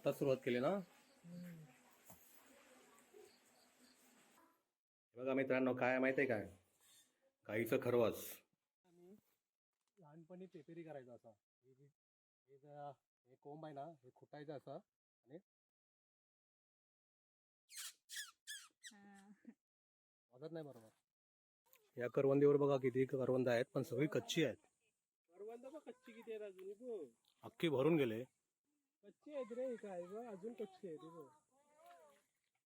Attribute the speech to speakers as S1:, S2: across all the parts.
S1: आता सुरुवात केली ना? बघा मित्रांनो काय माहिती आहे काय? गाईचं खरवस. आम्ही लहानपणी पेपेरी करायचं असं. हे जे- हे जरा हे कोंब आहे ना हे खुटायचं असं आणि वाजत नाही बरोबर. या करवंदीवर बघा किती करवंद आहेत पण सगळी कच्ची आहेत.
S2: करवंद कच्ची किती आहेत अजून बघ
S1: अख्खी भरून गेले.
S2: कच्ची आहेत रे काय बघ अजून कच्ची आहेत बघ.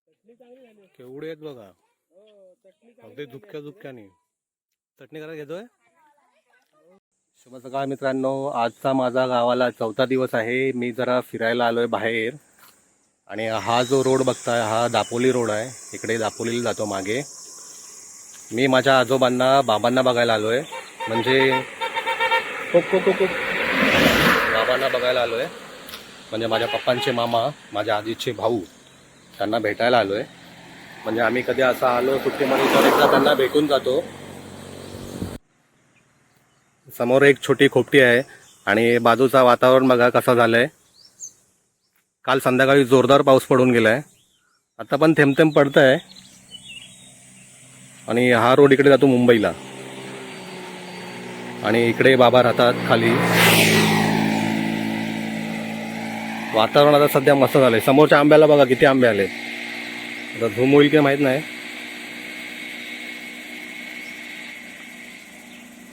S2: चटणी चांगली झाली.
S1: केवढे आहेत बघा.
S2: हो चटणी
S1: अगदी
S2: रे.
S1: दुःख्याने. चटणी करायला घेतोय? शुभ सकाळ मित्रांनो आजचा माझा गावाला चौथा दिवस आहे. मी जरा फिरायला आलोय बाहेर. आणि हा जो रोड बघताय हा दापोली रोड आहे. इकडे दापोलीला जातो मागे. मी माझ्या आजोबांना बाबांना बघायला आलोय. म्हणजे कोक कोक कोक कोक. बाबांना बघायला आलोय. म्हणजे माझ्या पप्पांचे मामा माझ्या आजीचे भाऊ त्यांना भेटायला आलोय. म्हणजे आम्ही कधी असं आलो सुट्टीमध्ये तर एकदा त्यांना भेटून जातो. समोर एक छोटी खोपटी आहे आणि बाजूचा वातावरण बघा कसं झालंय. काल संध्याकाळी जोरदार पाऊस पडून गेलाय. आता पण थेंब थेंब पडत आहे आणि हा रोड इकडे जातो मुंबईला. आणि इकडे बाबा राहतात खाली. वातावरण आता सध्या मस्त झालं आहे समोरच्या आंब्याला बघा किती आंबे आले. आता धूम होईल की माहीत नाही.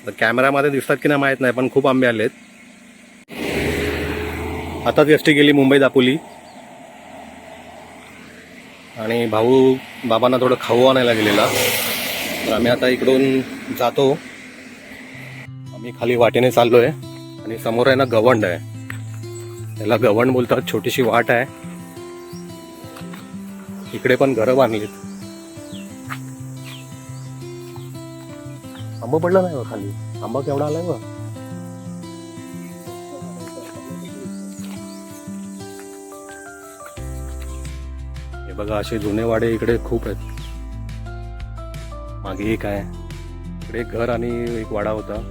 S1: तर कॅमेरामध्ये दिसतात की नाही माहीत नाही पण खूप आंबे आलेत. आताच एस टी गेली मुंबई दापोली. आणि भाऊ बाबांना थोडं खाऊ आणायला गेलेला. तर आम्ही आता इकडून जातो. आम्ही खाली वाटेने चाललो आहे आणि समोर आहे ना गवंड आहे. त्याला गवण बोलतात छोटीशी वाट आहे. इकडे पण घरं बांधलीत. आंबा पडला नाही खाली? आंबा केवढा आलाय बघ हे बघा असे जुने वाडे इकडे खूप आहेत. मागे एक आहे. इकडे एक घर आणि एक वाडा होता.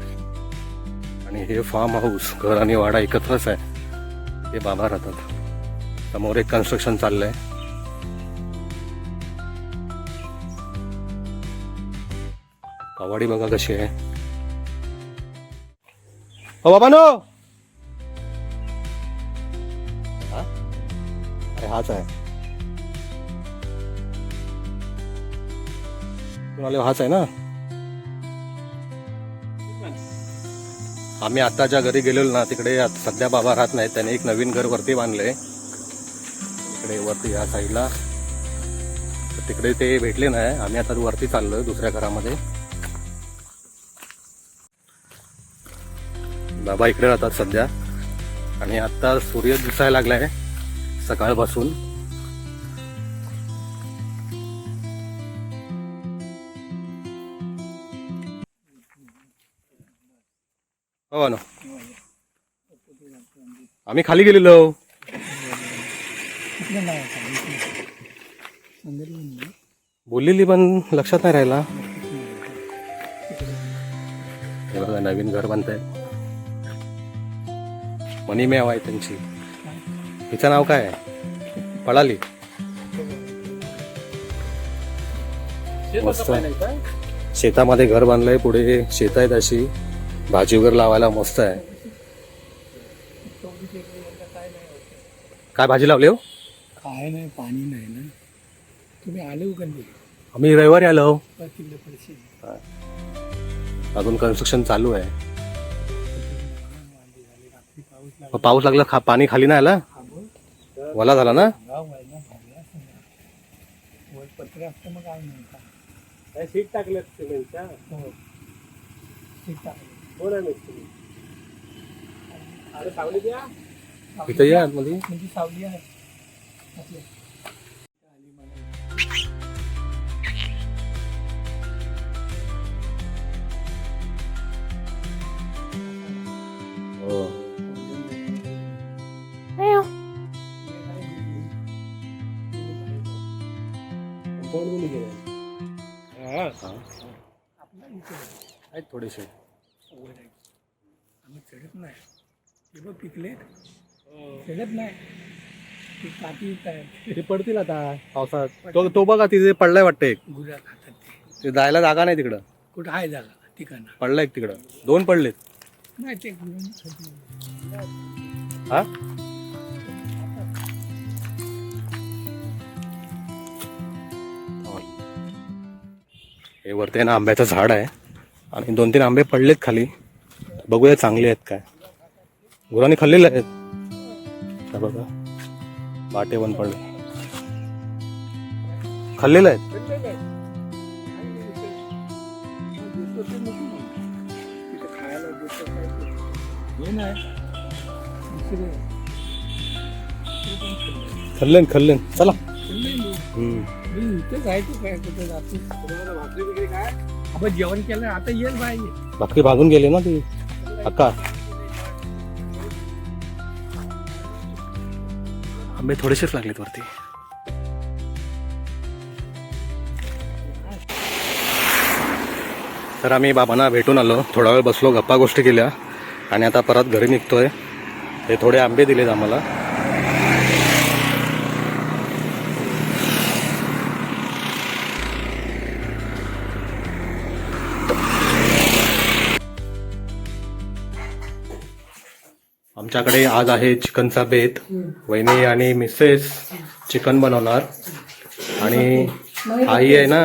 S1: आणि हे फार्म हाऊस घर आणि वाडा एकत्रच आहे. ते बाबा राहतात. समोर एक कन्स्ट्रक्शन चाललंय. कवाडी बघा कशी आहे. हो बाबा नो अरे हाच आहे. तुम्हाला हाच आहे ना? आम्ही आता ज्या घरी गेलेलो ना तिकडे सध्या बाबा राहत नाहीत. त्याने एक नवीन घर वरती बांधलंय. इकडे वरती या साईडला. तर तिकडे ते भेटले नाही आम्ही आता वरती चाललोय दुसऱ्या घरामध्ये. बाबा इकडे राहतात सध्या. आणि आता सूर्य दिसायला लागलाय सकाळपासून. हो ना. आम्ही खाली गेलेलो. बोललेली पण लक्षात नाही राहिला. बघा नवीन घर बांधताय. मनी मेव आहे त्यांची. तिचं नाव काय आहे? पळाली मस्त. शेतामध्ये घर बांधलंय पुढे शेत आहेत अशी. भाजी वगैरे लावायला मस्त आहे. काय भाजी लावली हो?
S2: काय नाही पाणी नाही ना. तुम्ही आले उगंदी
S1: आम्ही रविवारी आलो
S2: किल्ले पडशी
S1: अजून कन्स्ट्रक्शन चालू आहे.
S2: पाऊस
S1: मग पाऊस लागला खा पाणी खाली नाही आला? वला झाला ना?
S2: पत्र असतं मग काय का सीट टाकलं सिमेंटच्या हो. सीट टाकलं. कोण आहे मिस्त्री अरे सावली द्या?
S1: इथं या मध्ये
S2: म्हणजे सावली आहे आपल्या आली मला.
S1: हो
S2: कोण बोलू गेले
S1: हा.
S2: आपल्या इथे
S1: आहेत थोडेसे
S2: वर आहे. आम्ही चढत नाही. ते बघ पिकले. चढत नाही. ती आहेत
S1: ते पडतील आता पावसात. तो तो बघा तिथे पडलाय वाटतं एक.
S2: खातात ते.
S1: ते जायला जागा नाही तिकडं.
S2: कुठं? आहे जागा. ठिकाणं.
S1: पडलाय एक तिकडं. दोन पडलेत.
S2: नाही ते.
S1: हा? हे वरती आहे ना आंब्याचं झाड आहे. आणि दोन तीन आंबे पडलेत खाली. बघूया चांगले आहेत काय. गुरांनी खाल्लेले आहेत. बघा. बाटे पण पडले. खाल्लेले आहेत?
S2: देतो ते नको मग. तिथं खायला देतो काय ते. हे नाही दुसरे ते पण खाल्ले.
S1: खाल्ले खाल्ले चला भाकरी भाजून गेले ना ती. अक्का. आंबे थोडेसेच लागलेत वरती. तर आम्ही बाबांना भेटून आलो. थोडा वेळ बसलो गप्पा गोष्टी केल्या. आणि आता परत घरी निघतोय. ते थोडे आंबे दिलेत आम्हाला. आमच्याकडे आज आहे चिकनचा बेत. वहिनी आणि मिसेस चिकन बनवणार. आणि आई आहे ना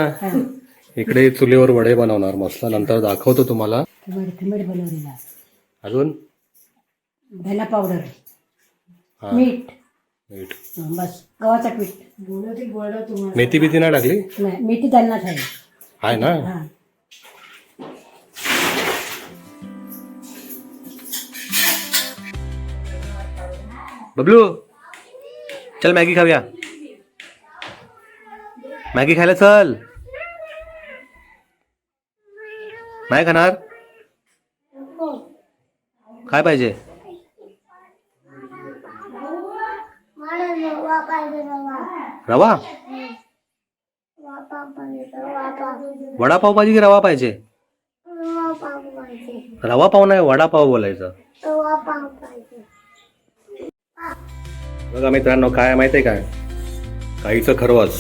S1: इकडे चुलीवर वडे बनवणार. मस्त नंतर दाखवतो तुम्हाला. अजून?
S3: धना पावडर.
S1: हा.
S3: मीठ.
S1: मीठ.
S3: बस. गव्हाचं पीठ.
S1: मेथी बिथी नाही टाकली?
S3: नाही मेथी त्यांनाच आहे
S1: आहे ना? बबलू चल मॅगी खाऊया. मॅगी खायला चल. नाही खाणार? काय पाहिजे? रवा? वडापाव पाहिजे की रवा पाहिजे. रवा पाव नाही वडापाव बोलायचं. बघा मित्रांनो काय माहिती आहे काय? गाईचं खरवस.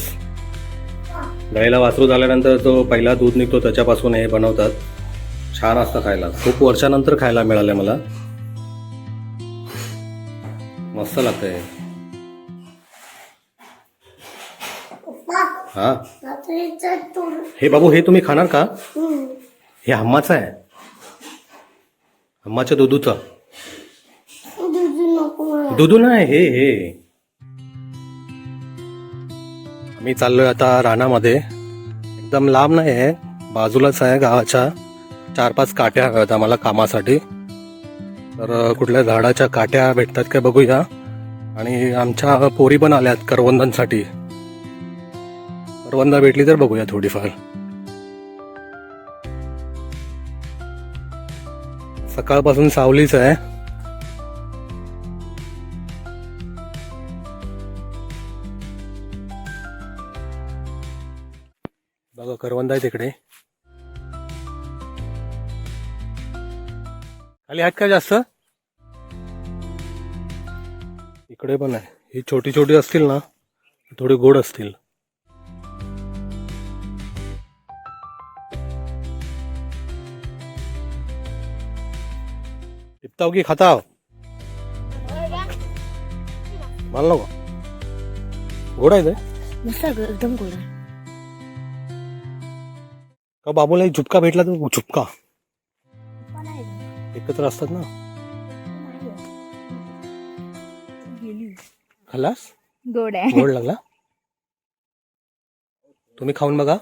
S1: गाईला वासरू झाल्यानंतर जो पहिला दूध निघतो त्याच्यापासून हे बनवतात. छान असतं खायला. खूप वर्षानंतर खायला मिळालं मला. मस्त लागतंय हा. हे? बाबू हे तुम्ही खाणार का? हे हम्माचं आहे. हम्माच्या दुधूचं. दुधू नाही हे हे. आम्ही चाललोय आता रानामध्ये. एकदम लांब नाही आहे. बाजूलाच आहे गावाच्या. चार पाच काट्या हव्यात आम्हाला कामासाठी. तर कुठल्या झाडाच्या काट्या भेटतात काय बघूया. आणि आमच्या पोरी पण आल्यात करवंदांसाठी. करवंदा भेटली तर बघूया थोडीफार. सकाळपासून सावलीच आहे. करवंद आहे तिकडे. खाली आहेत का जास्त? इकडे पण आहे. ही छोटी छोटी असतील ना थोडी गोड असतील. टिपताव की खाताव? मला नको. गोड आहे ते.
S3: एकदम गोड
S1: का बाबूला एक झुपका भेटला तर झुपका एकत्र असतात ना. खाल्लास?
S4: गोड आहे.
S1: गोड लागला? तुम्ही खाऊन बघा.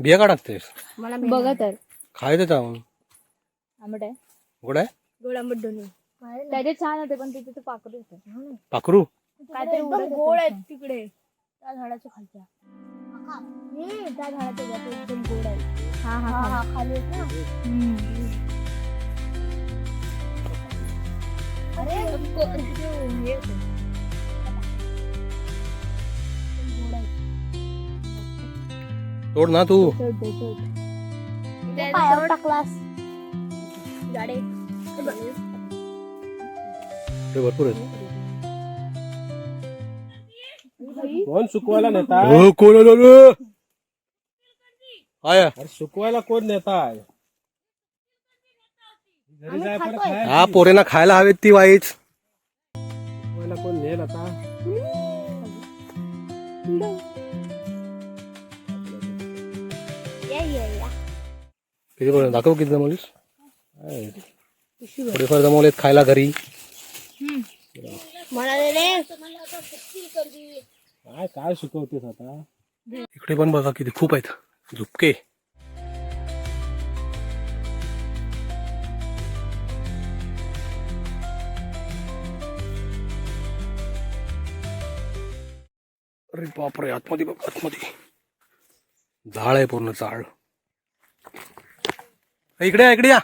S1: बिया का टाकतेस?
S4: बघा तर.
S1: खायचं जाऊन.
S4: आंबट आहे.
S1: गोड आहे?
S4: गोड आंबट दोन्ही. त्याचे छान होते पण तिथे ते पाकड होते.
S1: पाखरू?
S4: काहीतरी गोड आहेत तिकडे. त्या झाडाच्या खालच्या. हम्म, त्या झाडाच्या वरती एकदम गोड आहे. हा हा हा खाली आहेत ना? अरे गो- तिथे हे होते. गोड आहे.
S1: तोड ना तू.
S4: चढ पायावर टाकलास. झाडे.
S1: ते भरपूर आहेत.
S2: कोण सुकवायला नेता
S1: हो कोण आलं रे? आया.
S2: अरे सुकवायला कोण नेताय घरी जाय परत खाय
S1: हा पोरेना खायला हवेत ती वाईच.
S2: सुकवायला कोण नेल आता?
S4: या या या.
S1: किती दाखव किती जमवलीस. थोडेफार जमवलेत खायला घरी.
S2: काय काय सुकवतेस आता?
S1: इकडे पण बघा किती खूप आहेत. झुपके अरे बापरे आतमध्ये बघ आतमध्ये आहे पूर्ण झाड. इकडे इकडे या.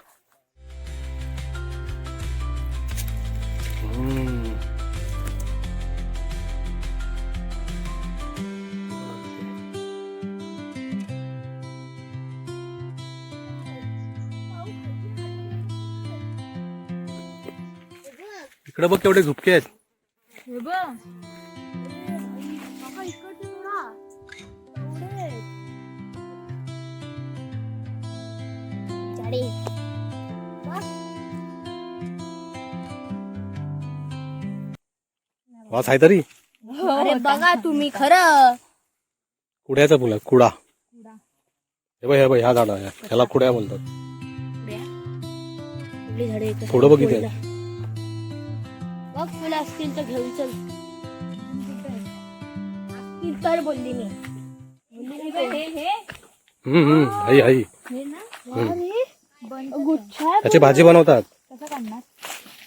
S1: इकडे बघ केवढे झुपके आहेत.
S4: हे बघ. काका इकडचे थोडा एवढे झाडे
S1: वास आहे तरी?
S4: अरे बघा तुम्ही खरं.
S1: कुड्याचा फुला कुडा. हे बघ हे बघ ह्या झाडा ह्याला कुड्या बोलतात
S4: आपली झाडे इथं
S1: थोडं बघितलं?
S4: बघ फुलं असतील तर घेऊन चल. असतील तर बोलली मी
S1: आई आई.
S4: गुच्छा
S1: त्याची भाजी बनवतात?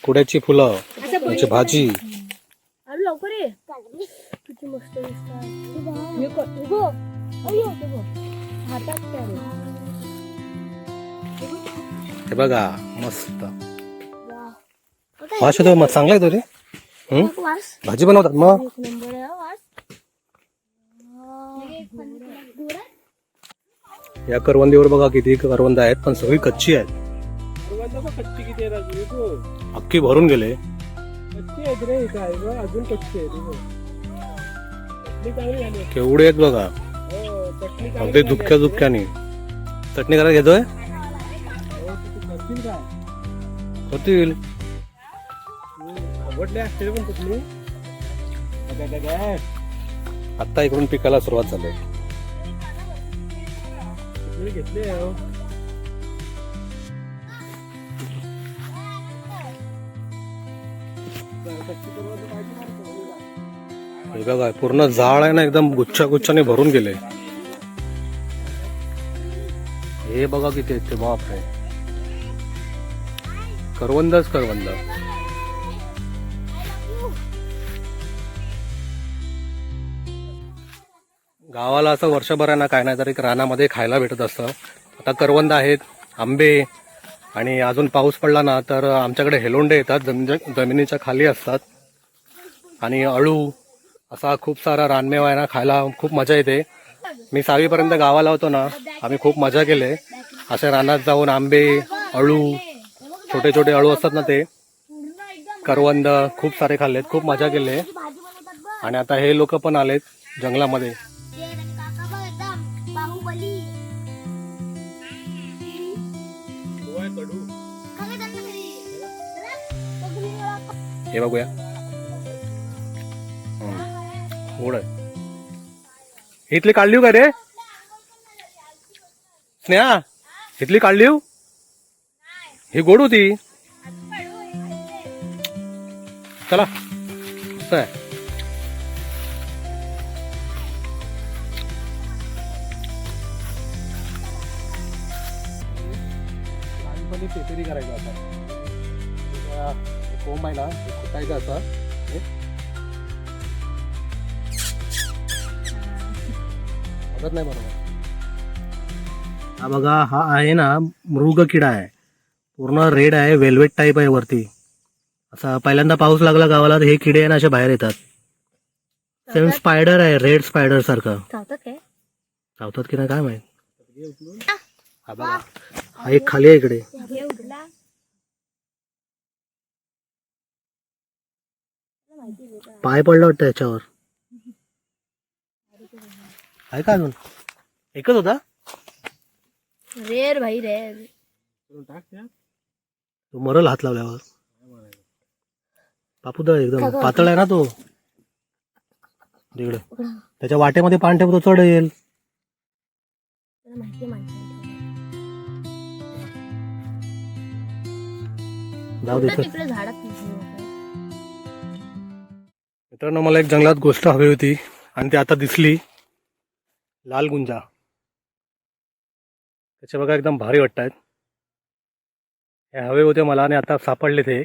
S1: कुड्याची फुलं त्याची भाजी.
S4: अरे लवकर ये. किती मस्त दिसतात. हे बघ,
S1: मस्त. वास येतो मग चांगला येतो रे हम्म
S4: बघ वास
S1: भाजी बनवतात मग
S4: एक नंबर आहे हा वास
S1: या करवंदीवर बघा किती करवंद आहेत पण सगळी कच्ची आहेत
S2: कच्ची किती अजून.
S1: अख्खी भरून गेले
S2: कच्ची आहेत रे काय बघ अजून कच्ची आहेत इथं. चटणी चांगली झाली आहे.
S1: केवढे आहेत बघा
S2: हो चटणी चांगली
S1: अगदी
S2: झाली
S1: दुपक्या दुपक्याने चटणी करायला घेतोय
S2: आहे. हो, तू करशील काय
S1: होतील
S2: हम्म, आवडली असते पण चटणी बघा, बघा.
S1: आता इकडून पिकाला सुरुवात झाली.
S2: घेतली आहे हो.
S1: हे बघा पूर्ण झाड आहे ना एकदम गुच्छा गुच्छाने भरून गेले. हे बघा किती ते बापरे. करवंदच करवंद. गावाला असं वर्षभर आहे ना काय नाही तर एक रानामध्ये खायला भेटत असतं. आता करवंद आहेत आंबे आणि अजून पाऊस पडला ना तर आमच्याकडे हेलोंडे येतात जमिनी जमिनीच्या खाली असतात. आणि अळू असा खूप सारा रानमेवा आहे ना खायला खूप मजा येते. मी सहावीपर्यंत गावाला होतो ना आम्ही खूप मजा केले. असे रानात जाऊन आंबे अळू छोटे छोटे अळू असतात ना ते करवंद खूप सारे खाल्लेत खूप मजा केले. आणि आता हे लोक पण आलेत जंगलामध्ये.
S2: कडू
S1: हे बघूया. इथली काढली का रे? स्नेहा इथली काढली ही गोड होती. चला. कसं पेपरी करायचं आता. हे कोंब आहे ना हे कुटायचं असं. बघत नाही बरोबर. हा बघा हा आहे ना मृग किडा आहे. पूर्ण रेड आहे वेल्वेट टाईप आहे वरती. असा पहिल्यांदा पाऊस लागला गावाला तर हे किडे आहे ना असे बाहेर येतात. सेम स्पायडर आहे रेड स्पायडर सारखं.
S4: चावतात काय?
S1: चावतात की नाही काय माहीत? हा बघा. हा एक खाली आहे इकडे. पाय पडला वाटतं याच्यावर. आहे का अजून? एकच होता?
S4: रेर भाई रेर
S1: तो मरल हात लावल्यावर. पापूदा एकदम पातळ आहे ना तो. तिकडे त्याच्या वाटेमध्ये पान ठेवतो चढेल.
S4: त्याला
S1: जाऊ दे
S4: कुठं
S1: चल.
S4: तिकडे झाडात दिसली होतं.
S1: मित्रांनो मला एक जंगलात गोष्ट हवी होती आणि ती आता दिसली. लाल गुंजा. त्याचे बघा एकदम भारी वाटत आहेत हे हवे होते मला आणि आता सापडले ते.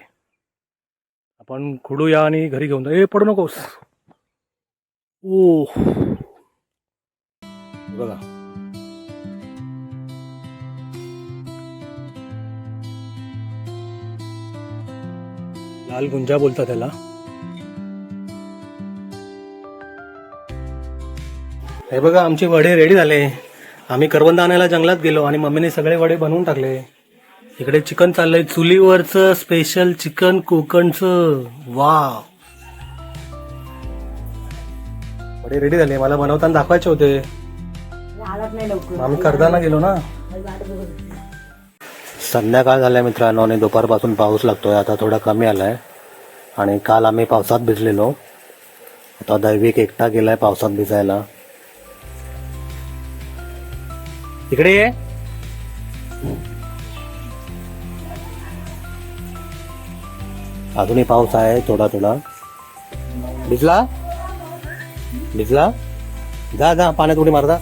S1: आपण खुडूया आणि घरी घेऊन जा ए पडू नकोस. ओ बघा. लाल गुंजा बोलतात त्याला. हे बघा आमचे वडे रेडी झाले. आम्ही करवंद आणायला जंगलात गेलो आणि मम्मीने सगळे वडे बनवून टाकले. इकडे चिकन चाललंय. चुलीवरचं स्पेशल चिकन कोकणचं. वा वडे रेडी झाले. मला बनवताना दाखवायचे होते. आम्ही करताना गेलो ना. संध्याकाळ झाल्या मित्रांनो आणि दुपारपासून पाऊस लागतो आहे आता थोडा कमी आला आहे आणि काल आम्ही पावसात भिजलेलो. आता दैविक एकटा गेला आहे पावसात भिजायला. इकडे ये. अजूनही पाऊस आहे थोडा थोडा. भिजला? भिजला? जा जा पाण्यात उडी मारता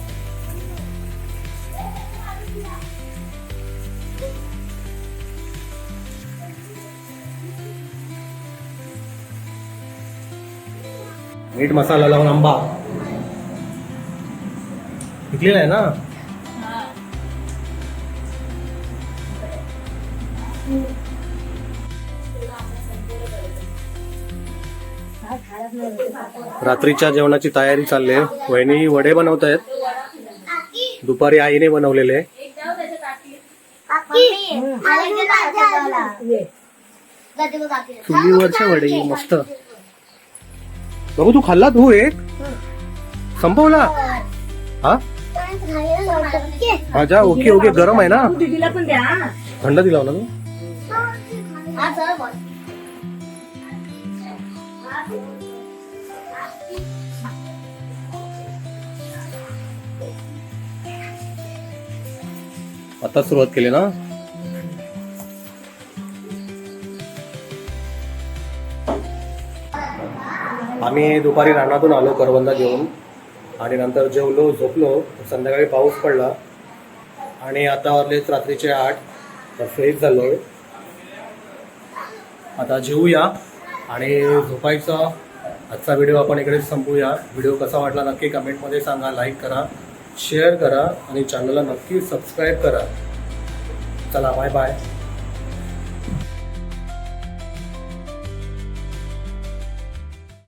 S1: मीठ मसाला लावून आंबा. पिकलेला आहे ना? रात्रीच्या जेवणाची तयारी चालली आहे. वहिनी वडे बनवत आहेत. दुपारी आईने बनवलेले. चुलीवरचे वडे मस्त. बघू तू खाल्ला तू एक? संपवला? हा? जा ओके ओके गरम आहे ना.
S3: पण द्या
S1: थंड दिला ना तू? आता सुरुवात केली ना? आम्ही दुपारी रानातून आलो करवंदा घेऊन. आणि नंतर जेवलो झोपलो. संध्याकाळी पाऊस पडला. आणि आता वाजलेत रात्रीचे आठ. तर फ्रेश झालोय. आता जेवूया आणि झोपायचा. आजचा व्हिडिओ आपण इकडेच संपूया. व्हिडिओ कसा वाटला नक्की कमेंटमध्ये सांगा लाईक करा शेअर करा आणि चॅनलला नक्की सबस्क्राईब करा. चला बाय बाय